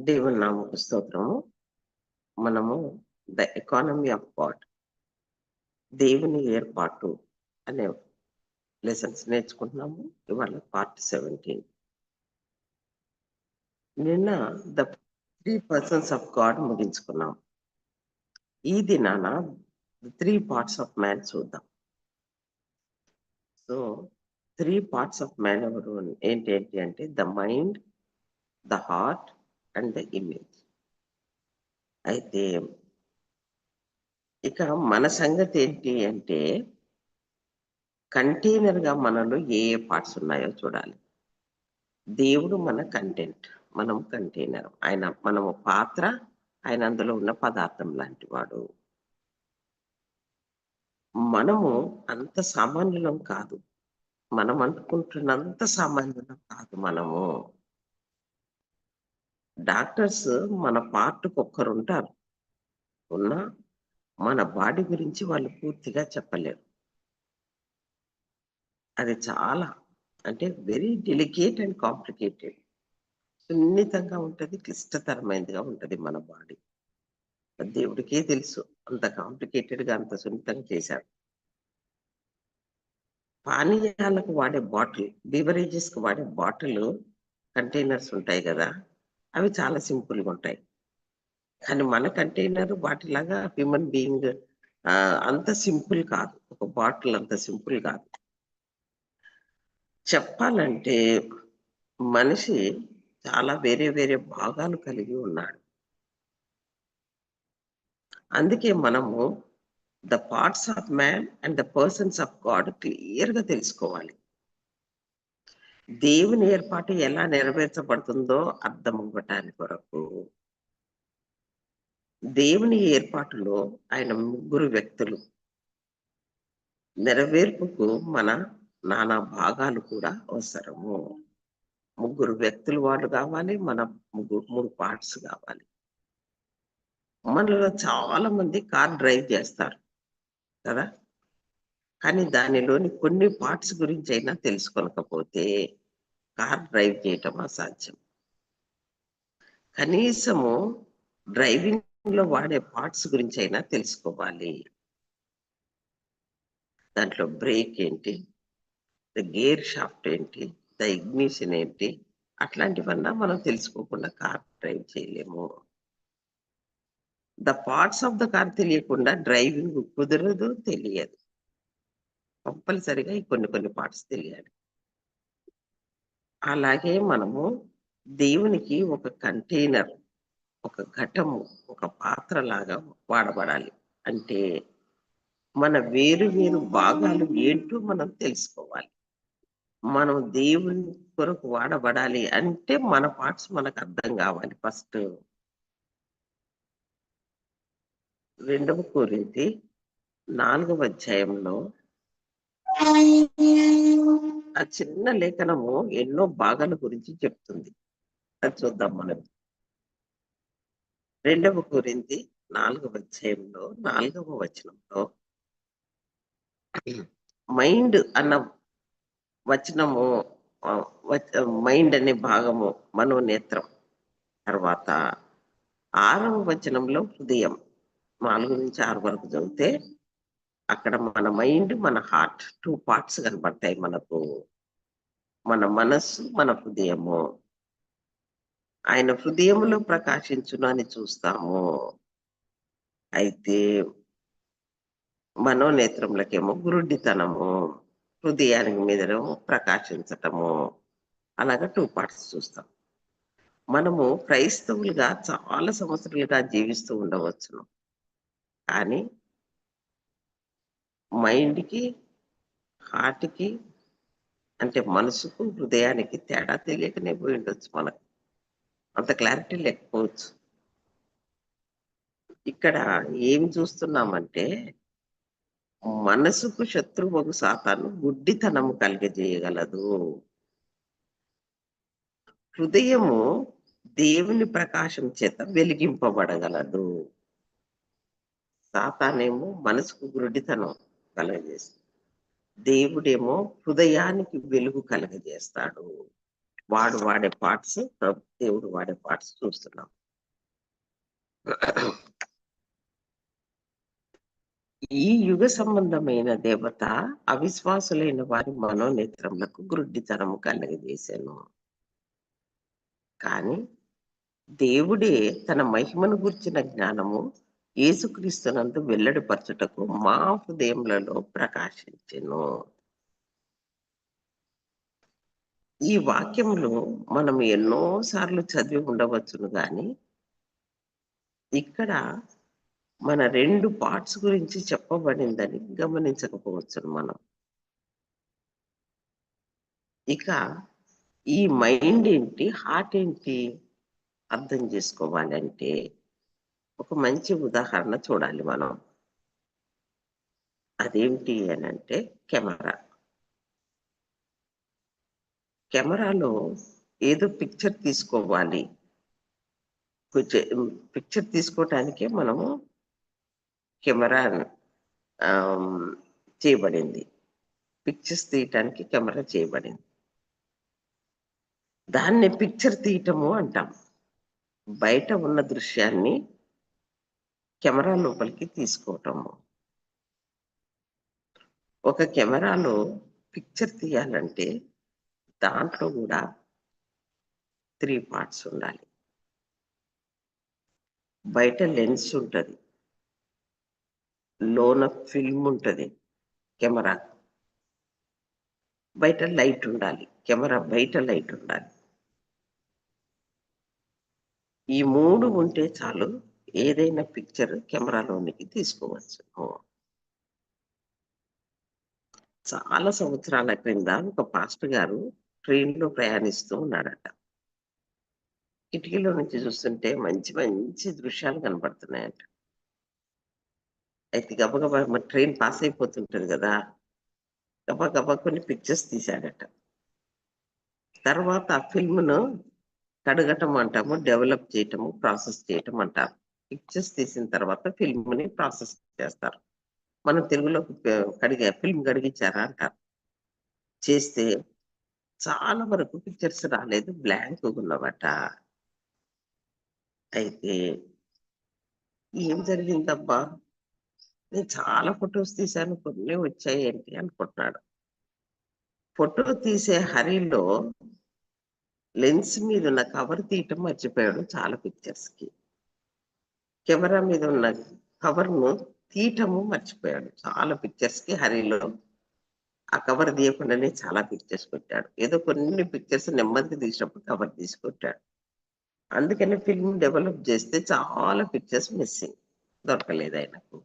దేవుని నామకు స్తోత్రము. మనము ద ఎకానమీ ఆఫ్ గాడ్ దేవుని ఏర్పాటు అనే లెసన్స్ నేర్చుకుంటున్నాము. ఇవాళ పార్ట్ సెవెంటీన్. నిన్న the three persons of God ముగించుకున్నాం. ఈ దినాన త్రీ పార్ట్స్ ఆఫ్ మ్యాన్ చూద్దాం. So three parts of man ఎవరు ఏంటి ఏంటి అంటే the mind the heart and the image అయితే ఇక మన సంగతి ఏంటి అంటే కంటైనర్గా మనలో ఏ ఏ పార్ట్స్ ఉన్నాయో చూడాలి. దేవుడు మన కంటెంట్ మనం కంటైనర్ ఆయన మనము పాత్ర ఆయన అందులో ఉన్న పదార్థం లాంటి వాడు మనము అంత సామాన్యులం కాదు. మనం అనుకుంటున్నంత సామాన్యులం కాదు మనము. డాక్టర్స్ మన పార్ట్కి ఒక్కరు ఉంటారు ఉన్నా మన బాడీ గురించి వాళ్ళు పూర్తిగా చెప్పలేరు. అది చాలా అంటే వెరీ డెలికేట్ అండ్ కాంప్లికేటెడ్. సున్నితంగా ఉంటుంది క్లిష్టతరమైనదిగా ఉంటుంది మన బాడీ. దేవుడికే తెలుసు అంత కాంప్లికేటెడ్గా అంత సున్నితంగా చేశాడు. పానీయాలకు వాడే బాటిల్ బీవరేజెస్కి వాడే బాటిల్ కంటైనర్స్ ఉంటాయి కదా. అవి చాలా సింపుల్గా ఉంటాయి. కానీ మన కంటైనర్ వాటిలాగా హ్యూమన్ బీయింగ్ అంత సింపుల్ కాదు. ఒక బాటిల్ అంత సింపుల్ కాదు. చెప్పాలంటే మనిషి చాలా వేరే వేరే భాగాలు కలిగి ఉన్నాడు. అందుకే మనము the parts of man and the persons of God క్లియర్గా తెలుసుకోవాలి. దేవుని ఏర్పాటు ఎలా నెరవేర్చబడుతుందో అర్థం అవ్వటానికి కొరకు దేవుని ఏర్పాటులో ఆయన ముగ్గురు వ్యక్తులు. నెరవేర్పుకు మన నానా భాగాలు కూడా అవసరము. ముగ్గురు వ్యక్తులు వాళ్ళు కావాలి మన ముగ్గురు మూడు పార్ట్స్ కావాలి. మనలో చాలా మంది కార్ డ్రైవ్ చేస్తారు కదా? కానీ దానిలోని కొన్ని పార్ట్స్ గురించి అయినా తెలుసుకోనకపోతే కార్ డ్రైవ్ చేయటం అసాధ్యం. కనీసము డ్రైవింగ్లో వాడే పార్ట్స్ గురించి అయినా తెలుసుకోవాలి. దాంట్లో బ్రేక్ ఏంటి? ద గేర్ షాఫ్ట్ ఏంటి? ద ఇగ్నిషన్ ఏంటి? అట్లాంటివన్నా మనం తెలుసుకోకుండా కార్ డ్రైవ్ చేయలేము. The parts of the car తెలియకుండా డ్రైవింగ్ కుదరదు తెలియదు. కంపల్సరిగా కొన్ని కొన్ని పార్ట్స్ తెలియాలి. అలాగే మనము దేవునికి ఒక కంటైనర్ ఒక ఘటము ఒక పాత్ర లాగా వాడబడాలి. అంటే మన వేరు వేరు భాగాలు ఏంటో మనం తెలుసుకోవాలి. మనం దేవుని కొరకు వాడబడాలి అంటే మన పార్ట్స్ మనకు అర్థం కావాలి. ఫస్ట్ రెండవ కోరింది నాలుగవ అధ్యాయంలో ఆ చిన్న లేఖనము ఎన్నో భాగాల గురించి చెప్తుంది. అది చూద్దాం మనం. రెండవ గురించి నాలుగవ అధ్యాయంలో నాలుగవ వచనంలో. మైండ్ అన్న వచనము మైండ్ అనే భాగము మనోనేత్రం. తర్వాత ఆరవ వచనంలో హృదయం. నాలుగు నుంచి ఆరు వరకు చదివితే అక్కడ మన మైండ్ మన హార్ట్ టూ పార్ట్స్ కనబడతాయి మనకు. మన మనస్సు మన హృదయము. ఆయన హృదయములో ప్రకాశించును అని చూస్తాము. అయితే మనోనేత్రములకేమో గురుడితనము హృదయానికి మీదనేమో ప్రకాశించటము. అలాగా టూ పార్ట్స్ చూస్తాం. మనము క్రైస్తవులుగా చాలా సంవత్సరాలుగా జీవిస్తూ ఉండవచ్చును. కానీ మైండ్కి హార్ట్కి అంటే మనసుకు హృదయానికి తేడా తెలియకనే పోయి ఉండొచ్చు మనకు. అంత క్లారిటీ లేకపోవచ్చు. ఇక్కడ ఏం చూస్తున్నామంటే మనసుకు శత్రువుకు సాతాను గుడ్డితనము కలిగజేయగలదు. హృదయము దేవుని ప్రకాశం చేత వెలిగింపబడగలదు. సాతానేమో మనసుకు గుడ్డితనం. కలగజేస్తాడు దేవుడేమో హృదయానికి వెలుగు కలగజేస్తాడు. వాడు వాడే పార్ట్స్ దేవుడు వాడే పార్ట్స్ చూస్తున్నాం. ఈ యుగ సంబంధమైన దేవత అవిశ్వాసులైన వారి మనోనేత్రములకు గ్రుడ్డితనము కలగజేశాను. కానీ దేవుడే తన మహిమను గుర్చిన జ్ఞానము యేసుక్రీస్తునందు వెల్లడిపరచుటకు మా హృదయములలో ప్రకాశించెను. ఈ వాక్యములు మనం ఎన్నో సార్లు చదివి ఉండవచ్చును కానీ ఇక్కడ మన రెండు పార్ట్స్ గురించి చెప్పబడిందని గమనించకపోవచ్చును మనం. ఇక ఈ మైండ్ ఏంటి హార్ట్ ఏంటి అర్థం చేసుకోవాలంటే ఒక మంచి ఉదాహరణ చూడాలి మనం. అదేమిటి అని అంటే కెమెరా. కెమెరాలో ఏదో పిక్చర్ తీసుకోవాలి. పిక్చర్ తీసుకోవటానికే మనము కెమెరా చేయబడింది. పిక్చర్స్ తీయటానికి కెమెరా చేయబడింది. దాన్ని పిక్చర్ తీయటము అంటాం. బయట ఉన్న దృశ్యాన్ని కెమెరా లోపలికి తీసుకోవటము. ఒక కెమెరాలో పిక్చర్ తీయాలంటే దాంట్లో కూడా త్రీ పార్ట్స్ ఉండాలి. బయట లెన్స్ ఉంటుంది. లోన ఫిల్మ్ ఉంటుంది కెమెరా. బయట లైట్ ఉండాలి. కెమెరా బయట లైట్ ఉండాలి. ఈ మూడు ఉంటే చాలు ఏదైనా పిక్చర్ కెమెరాలోనికి తీసుకోవచ్చు. చాలా సంవత్సరాల క్రింద ఒక పాస్టర్ గారు ట్రైన్లో ప్రయాణిస్తూ ఉన్నాడట. కిటికీలో నుంచి చూస్తుంటే మంచి మంచి దృశ్యాలు కనపడుతున్నాయట అయితే గబగబా మన ట్రైన్ పాస్ అయిపోతుంటుంది కదా. గబగబా కొన్ని పిక్చర్స్ తీశాడట. తర్వాత ఆ ఫిల్మ్ను కడగటం అంటాము డెవలప్ చేయటము ప్రాసెస్ చేయటం అంటారు. పిక్చర్స్ తీసిన తర్వాత ఫిల్మ్ని ప్రాసెస్ చేస్తారు. మనం తెలుగులో కడిగా ఫిల్మ్ కడిగించారా అంటారు. చేస్తే చాలా వరకు పిక్చర్స్ రాలేదు బ్లాంక్ ఉన్నమాట అయితే ఏం జరిగిందబ్బా? నేను చాలా ఫొటోస్ తీశాను కొన్ని వచ్చాయి ఏంటి అనుకుంటున్నాడు. ఫోటో తీసే హరిలో లెన్స్ మీద ఉన్న కవర్ తీయటం మర్చిపోయాడు చాలా పిక్చర్స్కి. కెమెరా మీద ఉన్న కవర్ను తీయటము మర్చిపోయాడు. చాలా పిక్చర్స్కి హరిలో ఆ కవర్ తీయకుండానే చాలా పిక్చర్స్ కొట్టాడు. ఏదో కొన్ని పిక్చర్స్ నెమ్మదిగా తీసినప్పుడు కవర్ తీసుకొట్టాడు అందుకని ఫిల్మ్ డెవలప్ చేస్తే చాలా పిక్చర్స్ మిస్సింగ్ దొరకలేదు ఆయనకు.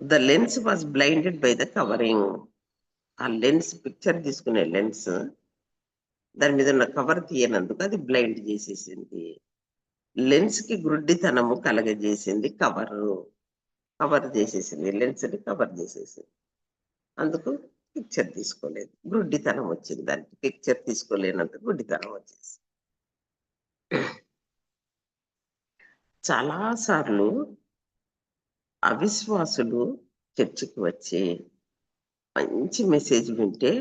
The lens was blinded by the covering ఆ లెన్స్ పిక్చర్ తీసుకునే లెన్స్ దాని మీద ఉన్న కవర్ తీయనందుకు అది బ్లైండ్ చేసేసింది. లెన్స్కి గుడ్డితనము కలగజేసింది కవర్. కవర్ చేసేసింది లెన్స్ని కవర్ చేసేసింది. అందుకు పిక్చర్ తీసుకోలేదు. గుడ్డితనం వచ్చింది దానికి. పిక్చర్ తీసుకోలేనంత గుడ్డితనం వచ్చేసి చాలా సార్లు అవిశ్వాసులు చర్చికి వచ్చి మంచి మెసేజ్ వింటే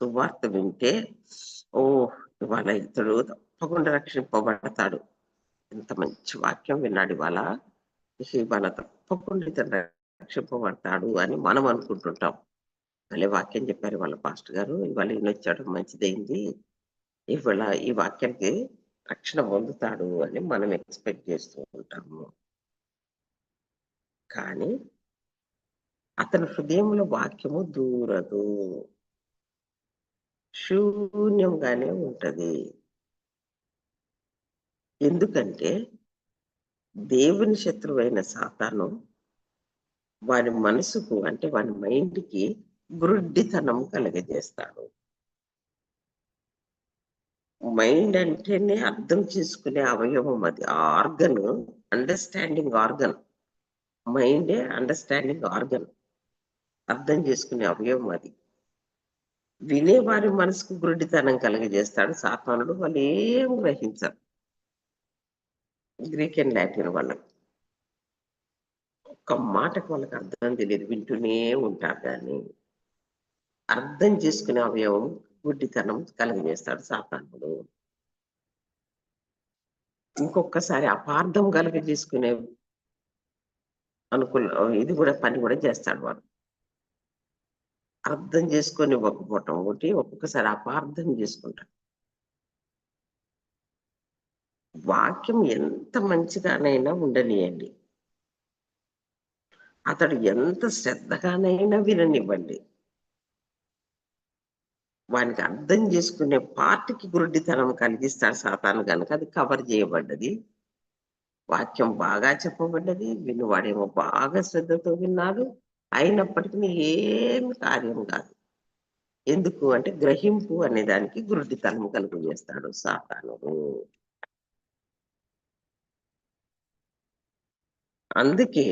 సువార్త వింటే ఓ ఇవాళ ఇతడు తప్పకుండా రక్షింపబడతాడు. ఎంత మంచి వాక్యం విన్నాడు ఇవాళ. ఇవాళ తప్పకుండా ఇతను రక్షింపబడతాడు అని మనం అనుకుంటుంటాం. మళ్ళీ వాక్యం చెప్పారు వాళ్ళ పాస్టర్ గారు. ఇవాళ ఈయన వచ్చాడు మంచిదైంది. ఇవాళ ఈ వాక్యానికి రక్షణ పొందుతాడు అని మనం ఎక్స్పెక్ట్ చేస్తూ ఉంటాము. కానీ అతని హృదయంలో వాక్యము దూరదు. శూన్యంగానే ఉంటది. ఎందుకంటే దేవుని శత్రువైన సాతాను వాని మనసుకు అంటే వాని మైండ్కి గురుడ్డితనం కలగజేస్తాడు. మైండ్ అంటేనే అర్థం చేసుకునే అవయవం అది. Organ understanding organ. మైండే understanding organ. అర్థం చేసుకునే అవయవం అది. వినేవారి మనసుకు గురుడితనం కలగజేస్తాడు సాతానుడు. వాళ్ళు ఏం గ్రహించరు. గ్రీక్ అండ్ లాటిన్ వాళ్ళకి ఒక్క మాటకు వాళ్ళకి అర్థం తెలియదు వింటూనే ఉంటారు కానీ అర్థం చేసుకునే అవయవం గుడ్డితనం కలిగజేస్తాడు సాతానుడు. ఇంకొకసారి అపార్థం కలిగజేసుకునే అనుకూల ఇది కూడా పని కూడా చేస్తాడు వాడు. అర్థం చేసుకొని ఇవ్వకపోవటం ఒకటి ఒక్కొక్కసారి అపార్థం చేసుకుంటాడు. వాక్యం ఎంత మంచిగానైనా ఉండనియండి. అతడు ఎంత శ్రద్ధగానైనా విననివ్వండి. వానికి అర్థం చేసుకునే పార్టీకి గురుడితనం కలిగిస్తాడు సాతాను కనుక అది కవర్ చేయబడ్డది. వాక్యం బాగా చెప్పబడ్డది వినువాడేమో బాగా శ్రద్ధతో విన్నాడు. అయినప్పటికీ ఏమి కార్యం కాదు. ఎందుకు అంటే గ్రహింపు అనే దానికి గురుడితనం కలుగు చేస్తాడు సాతానుడు. అందుకే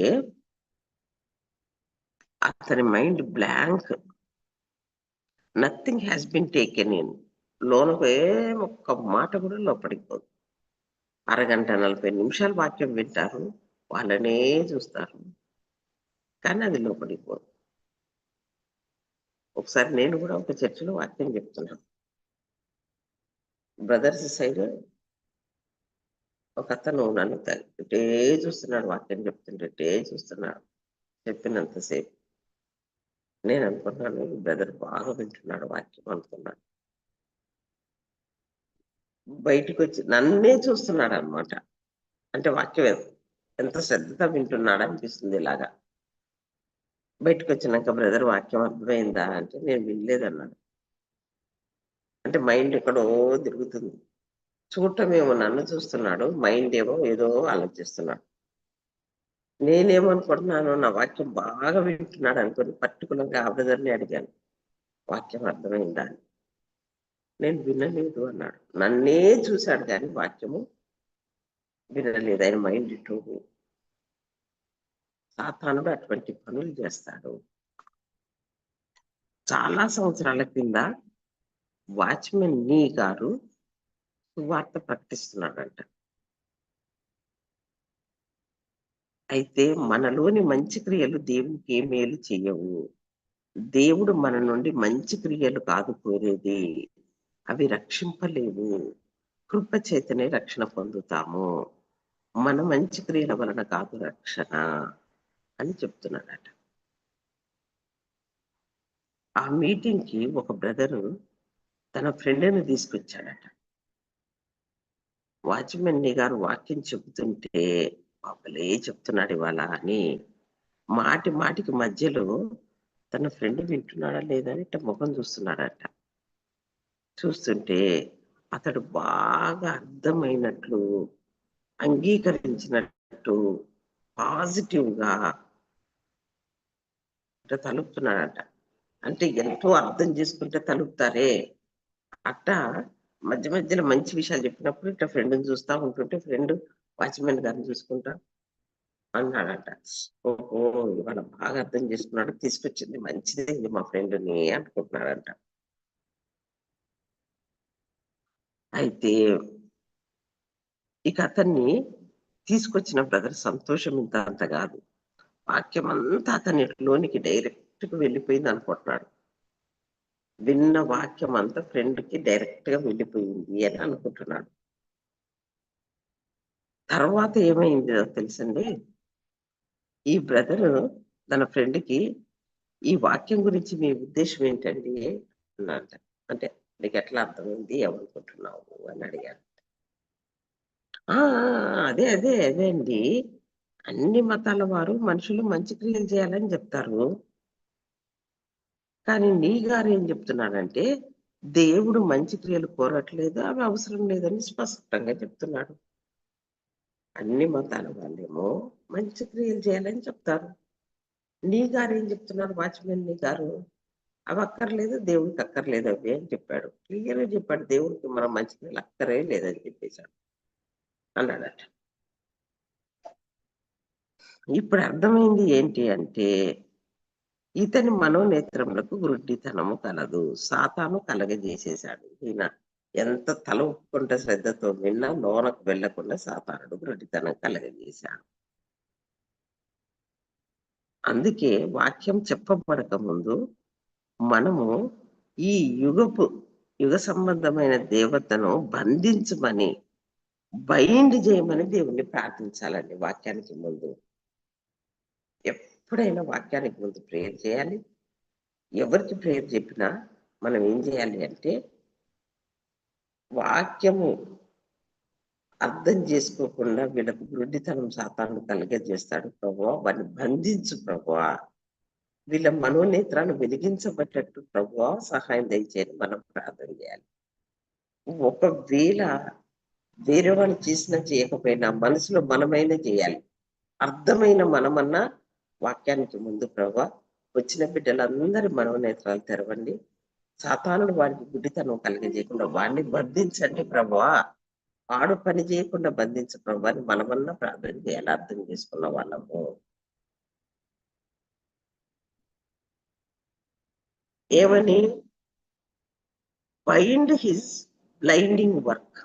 అతని mind blank. Nothing has been taken in లోనకు ఏం ఒక్క మాట కూడా లోపలికి పోదు. అరగంట నలభై నిమిషాలు వాక్యం వింటారు వాళ్ళనే చూస్తారు కానీ అది లోపలికి పోదు. ఒకసారి నేను కూడా ఒక చర్చిలో వాక్యం చెప్తున్నాను. బ్రదర్స్ సైడ్ ఒక అతను నన్ను తగ్గిటే చూస్తున్నాడు వాక్యం చెప్తుంటే చూస్తున్నాడు. చెప్పినంతసేపు నేను అనుకున్నాను ఈ బ్రదర్ బాగా వింటున్నాడు వాక్యం అనుకున్నాను బయటికి వచ్చి నన్నే చూస్తున్నాడు అనమాట అంటే వాక్యం ఎంత- ఎంత శ్రద్ధగా వింటున్నాడు అనిపిస్తుంది ఇలాగా. బయటకు వచ్చినాక బ్రదర్ వాక్యం అర్థమైందా? అంటే నేను వినలేదన్నాడు. అంటే మైండ్ ఎక్కడో తిరుగుతుంది. చూడటమేమో నన్ను చూస్తున్నాడు మైండ్ ఏమో ఏదో ఆలోచిస్తున్నాడు. నేనేమనుకుంటున్నాను నా వాక్యం బాగా వింటున్నాడు అనుకుని పర్టికులర్గా ఆ బ్రదర్ని అడిగాను. వాక్యం అర్థమైందా అని. నేను వినలేదు అన్నాడు. నన్నే చూశాడు కానీ వాక్యము వినలేదు. ఆయన మైండ్ ఇటు సాతానుడు అటువంటి పనులు చేస్తాడు. చాలా సంవత్సరాల కింద వాచ్మెన్ నీ గారు సువార్త ప్రకటిస్తున్నాడంట. అయితే మనలోని మంచి క్రియలు దేవునికి ఏ మేలు చేయవు. దేవుడు మన నుండి మంచి క్రియలు కాదు కోరేది. అవి రక్షింపలేవు. కృప చేతనే రక్షణ పొందుతాము. మన మంచి క్రియల వలన కాదు రక్షణ అని చెప్తున్నాడట. ఆ మీటింగ్కి ఒక బ్రదరు తన ఫ్రెండ్ని తీసుకొచ్చాడట. వాచ్మెన్ గారు వాక్యం చెబుతుంటే బాబలే చెప్తున్నాడు ఇవాళ అని మాటి మాటికి మధ్యలో తన ఫ్రెండ్ వింటున్నాడా లేదా అని ఇట్ట ముఖం చూస్తున్నాడట. చూస్తుంటే అతడు బాగా అర్థమైనట్లు అంగీకరించినట్టు పాజిటివ్గా తలుపుతున్నాడట. అంటే ఎంతో అర్థం చేసుకుంటే తలుపుతారే అట్ట మధ్య మధ్యలో మంచి విషయాలు చెప్పినప్పుడు ఇట్లా ఫ్రెండ్ని చూస్తా ఉంటుంటే ఫ్రెండ్ వాచ్మెన్ గారిని చూసుకుంటా అన్నాడట. ఓహో ఇవాళ బాగా అర్థం చేసుకున్నాడు తీసుకొచ్చింది మంచిదే ఇది మా ఫ్రెండ్ని అనుకుంటున్నాడంట. అయితే ఇక అతన్ని తీసుకొచ్చిన బ్రదర్ సంతోషం ఇంత అంత కాదు. వాక్యం అంతా అతని లోనికి డైరెక్ట్గా వెళ్ళిపోయింది అనుకుంటున్నాడు. విన్న వాక్యం అంతా ఫ్రెండ్కి డైరెక్ట్గా వెళ్ళిపోయింది అని అనుకుంటున్నాడు. తర్వాత ఏమైంది తెలుసండి? ఈ బ్రదర్ తన ఫ్రెండ్కి ఈ వాక్యం గురించి మీ ఉద్దేశం ఏంటండి? అన్నట అంటే నీకు ఎట్లా అర్థమైంది ఏమనుకుంటున్నావు అని అడిగాడు "ఆ, అదే అదే అదే అండి. అన్ని మతాల వారు మనుషులు మంచి క్రియలు చేయాలని చెప్తారు. కానీ నీ గారు ఏం చెప్తున్నాడంటే దేవుడు మంచి క్రియలు కోరట్లేదు అవి అవసరం లేదని స్పష్టంగా చెప్తున్నాడు. అన్ని మతాల వాళ్ళేమో మంచి క్రియలు చేయాలని చెప్తారు. నీ గారు ఏం చెప్తున్నారు? వాచ్మెన్ నీ గారు అవి అక్కర్లేదు దేవుడికి అక్కర్లేదు అవి అని చెప్పాడు. క్లియర్గా చెప్పాడు దేవుడికి మనం మంచి క్రియలు అక్కరే లేదని చెప్పేశాడు. అన్నాడట. ఇప్పుడు అర్థమైంది ఏంటి అంటే ఇతని మనోనేత్రములకు గురుడ్డితనము కలదు. సాతాను కలగజేసేశాడు. ఈయన ఎంత తల ఒప్పుకుంటే శ్రద్ధతో విన్నా లోనకు వెళ్ళకుండా సాతానుడు గురుడితనం కలగజేశాడు. అందుకే వాక్యం చెప్పబడక ముందు మనము ఈ యుగపు యుగ సంబంధమైన దేవతను బంధించమని బైండ్ చేయమని దేవుణ్ణి ప్రార్థించాలండి వాక్యానికి ముందు. ఎప్పుడైనా వాక్యానికి ముందు ప్రేయర్ చేయాలి. ఎవరికి ప్రేయర్ చెప్పినా మనం ఏం చేయాలి అంటే వాక్యము అర్థం చేసుకోకుండా వీళ్ళకు గుడ్డితనం శాతాన్ని కలిగజేస్తాడు ప్రభు వాడిని బంధించు ప్రభు. వీళ్ళ మనోనేత్రాలు వెలిగించబడ్డట్టు ప్రభు సహాయం దయచేయని మనం ప్రార్థన చేయాలి. ఒకవేళ వేరే వాళ్ళు చేసినా చేయకపోయినా మనసులో మనమైనా చేయాలి. అర్థమైన మనమన్నా వాక్యానికి ముందు ప్రభా వచ్చిన బిడ్డలందరి మనోనేత్రాలు తెరవండి. సాతానుడు వాడికి గుడ్డితనం కలిగజేయకుండా వాడిని బంధించండి ప్రభా. వాడు పని చేయకుండా బంధించు ప్రభా అని మనమన్నా ప్రార్థన చేయాలి అర్థం చేసుకున్న వాళ్ళము. ఏమని? బైండ్ హిజ్ బ్లైండింగ్ వర్క్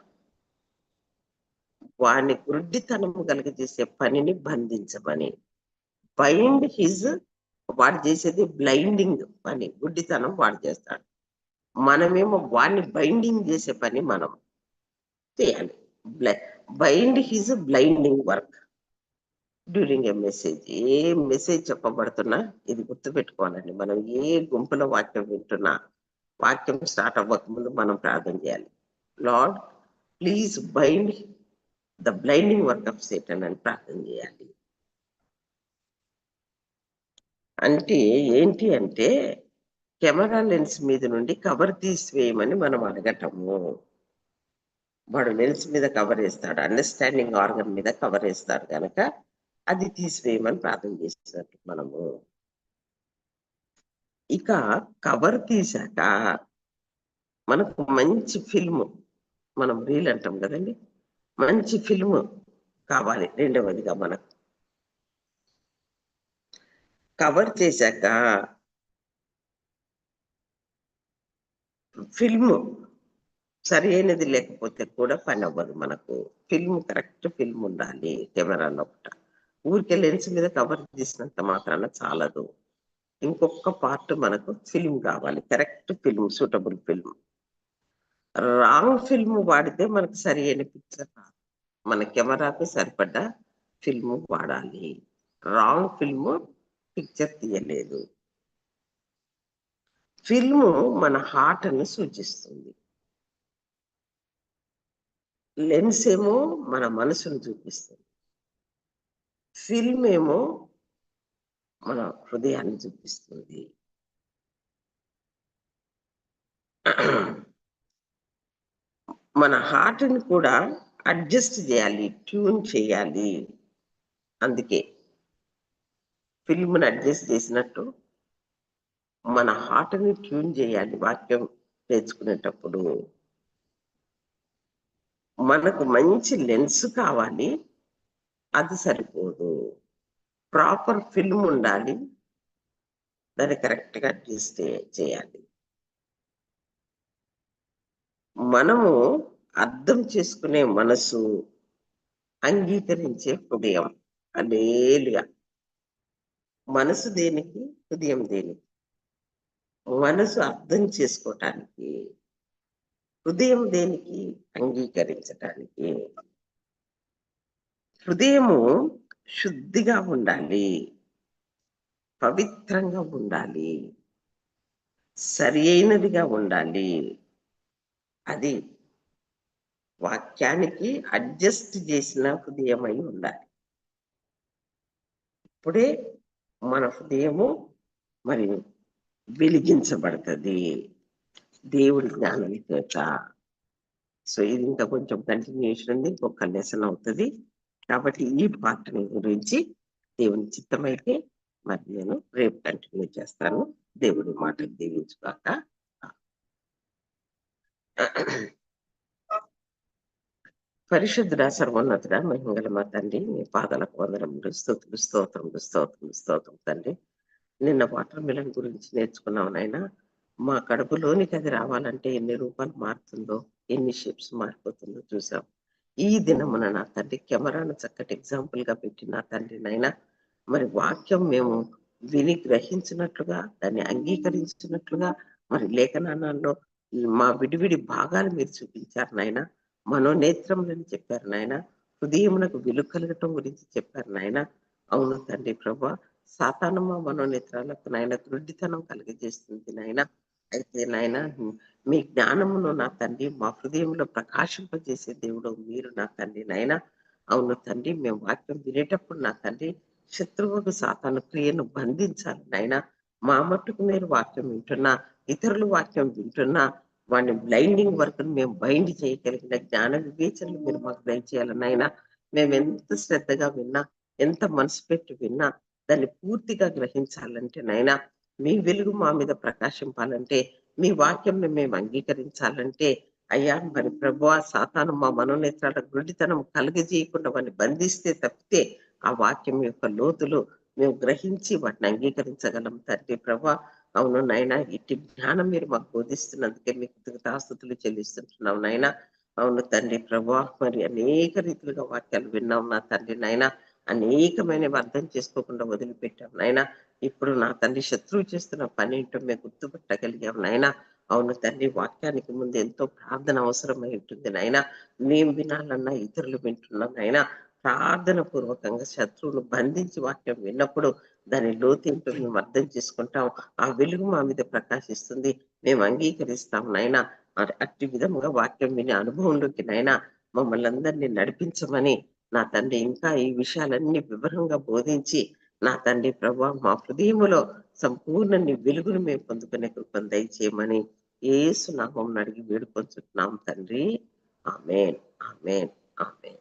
వాడిని గుడ్డితనము కలిగజేసే పనిని బంధించమని. బైండ్ హిజ్ వాడు చేసేది బ్లైండింగ్ పని గుడ్డితనం వాడు చేస్తాడు. మనమేమో వాడిని బైండింగ్ చేసే పని మనం చేయాలి. Bind his blinding work during ఏ మెసేజ్ ఏ మెసేజ్ చెప్పబడుతున్నా ఇది గుర్తుపెట్టుకోవాలండి. మనం ఏ గుంపులో వాక్యం వింటున్నా వాక్యం స్టార్ట్ అవ్వకముందు మనం ప్రార్థన చేయాలి. Lord please bind the blinding work of Satan అని ప్రార్థన చేయాలి. అంటే ఏంటి అంటే కెమెరా లెన్స్ మీద నుండి కవర్ తీసివేయమని మనం అడగటము. వాడు లెన్స్ మీద కవర్ వేస్తాడు అండర్స్టాండింగ్ ఆర్గన్ మీద కవర్ వేస్తాడు కనుక అది తీసివేయమని ప్రార్థన చేసినట్టు మనము. ఇక కవర్ తీశాక మనకు మంచి ఫిల్మ్ మనం రీల్ అంటాం కదండి మంచి ఫిల్మ్ కావాలి రెండవదిగా మనకు. కవర్ చేశాక ఫిల్మ్ సరి అయినది లేకపోతే కూడా పని అవ్వదు మనకు. ఫిల్మ్ కరెక్ట్ ఫిల్మ్ ఉండాలి కెమెరాలో ఒకట. ఊరికే లెన్స్ మీద కవర్ చేసినంత మాత్రాన చాలదు. ఇంకొక పార్ట్ మనకు ఫిల్మ్ కావాలి. Correct film suitable film. Wrong film వాడితే మనకు సరి అయిన పిక్చర్ రాదు. మన కెమెరాకు సరిపడ్డ ఫిల్మ్ వాడాలి. రాంగ్ ఫిల్మ్ పిక్చర్ తీయలేదు. ఫిల్మ్ మన హార్ట్ను సూచిస్తుంది. లెన్స్ ఏమో మన మనసును చూపిస్తుంది. ఫిల్మ్ ఏమో మన హృదయాన్ని చూపిస్తుంది. మన హార్ట్ని కూడా అడ్జస్ట్ చేయాలి ట్యూన్ చేయాలి. అందుకే ఫిల్మ్ని అడ్జస్ట్ చేసినట్టు మన హార్ట్ని ట్యూన్ చేయాలి వాక్యం నేర్చుకునేటప్పుడు. మనకు మంచి లెన్స్ కావాలి అది సరిపోదు. ప్రాపర్ ఫిల్మ్ ఉండాలి దాన్ని కరెక్ట్గా అడ్జస్ట్ చేయాలి. మనము అర్థం చేసుకునే మనసు అంగీకరించే హృదయం అలేలుగా మనసు దేనికి? హృదయం దేనికి? మనసు అర్థం చేసుకోవటానికి హృదయం దేనికి అంగీకరించటానికి. హృదయము శుద్ధిగా ఉండాలి పవిత్రంగా ఉండాలి సరి అయినదిగా ఉండాలి. అది వాక్యానికి అడ్జస్ట్ చేసిన హృదయం అయి ఉండాలి. ఇప్పుడే మన హృదయము మరి వెలిగించబడుతుంది. దేవుడి జ్ఞానం చేత సో ఇది ఇంకా కొంచెం కంటిన్యూషన్ ఉంది. ఇంకొక లెసన్ అవుతుంది. కాబట్టి ఈ పాటని గురించి దేవుని చిత్తమైతే మరి నేను రేపు కంటిన్యూ చేస్తాను. దేవుడి మాటలు దీవించుగాక. పరిశుద్ధుడ సర్వోన్నతుడ మహింగల మా తండ్రి మీ పాదాలకు వందనములు స్తోత్రులు స్తోత్రములు స్తోత్రములు స్తోత్రం తండ్రి. నిన్న వాటర్ మిలన్ గురించి నేర్చుకున్నాం నాయన. మా కడుపులోనికి అది రావాలంటే ఎన్ని రూపాలు మారుతుందో ఎన్ని షేప్స్ మారిపోతుందో చూసాం ఈ దినమున నా తండ్రి కెమెరాను చక్కటి ఎగ్జాంపుల్గా పెట్టి నా తండ్రి నైనా మరి వాక్యం మేము విని గ్రహించినట్లుగా దాన్ని అంగీకరించినట్లుగా మరి లేఖనాల్లో మా విడివిడి భాగాలు మీరు చూపించారు నాయనా. మనోనేత్రములని చెప్పారు నాయన. హృదయమునకు విలు కలగటం గురించి చెప్పారు నాయన. అవును తండ్రి ప్రభా సాతానమ్మ మనోనేత్రాలకు నాయన దృఢితనం కలిగజేస్తుంది నాయన. అయితే నాయన మీ జ్ఞానమును నా తండ్రి మా హృదయంలో ప్రకాశింపజేసే దేవుడు మీరు నా తండ్రి నాయన. అవును తండ్రి మేము వాక్యం వినేటప్పుడు నా తండ్రి శత్రువుకు సాతాను క్రియను బంధించాలి నాయన. మా మట్టుకు మీరు వాక్యం వింటున్నా ఇతరులు వాక్యం వింటున్నా వాడిని బ్లైండింగ్ వర్క్ మేము బైండ్ చేయగలిగిన జ్ఞాన వివేచనలు మీరు మాకు దయచేయాలని ఆయన మేము ఎంత శ్రద్ధగా విన్నా ఎంత మనసు పెట్టి విన్నా దాన్ని పూర్తిగా గ్రహించాలంటే నాయన మీ వెలుగు మా మీద ప్రకాశింపాలంటే మీ వాక్యం మేము అంగీకరించాలంటే అయ్యా మరి ప్రభు సాతాను మా మనోనేత్రాల గుడితనం కలుగజేయకుండా వాడిని బంధిస్తే తప్పితే ఆ వాక్యం యొక్క లోతులు మేము గ్రహించి వాటిని అంగీకరించగలం తండ్రి ప్రభా. అవును నాయన ఇట్టి జ్ఞానం మీరు మాకు బోధిస్తున్నందుకే మీకు కృతజ్ఞతాస్తుతులు చెల్లిస్తుంటున్నాం నాయన. అవును తండ్రి ప్రభా మరి అనేక రీతిలుగా వాక్యాలు విన్నాం నా తండ్రి నాయన. అనేకమైనవి అర్థం చేసుకోకుండా వదిలిపెట్టాం నాయన. ఇప్పుడు నా తండ్రి శత్రువు చేస్తున్న పని ఏంటో మేము గుర్తుపట్టగలిగాం నాయన. అవును తండ్రి వాక్యానికి ముందు ఎంతో ప్రార్థన అవసరమై ఉంటుంది నాయన. మేము వినాలన్నా ఇతరులు వింటున్నాం నాయన. ప్రార్థన పూర్వకంగా శత్రువును బంధించి వాక్యం విన్నప్పుడు దాని లోతేంటో మేము అర్థం చేసుకుంటాం. ఆ వెలుగు మా మీద ప్రకాశిస్తుంది. మేము అంగీకరిస్తాం నాయన. అట్టి విధముగా వాక్యం వినే అనుభవంలోకి నాయన. మమ్మల్ని అందరినీ నడిపించమని నా తండ్రి ఇంకా ఈ విషయాలన్నీ వివరంగా బోధించి నా తండ్రి ప్రభా మా హృదయములో సంపూర్ణ నీ వెలుగును మేము పొందుకునే కృపను దయచేయమని ఏసు నామం అడిగి వేడుకొంచుతున్నాం తండ్రి. ఆమెన్. ఆమెన్. ఆమెన్.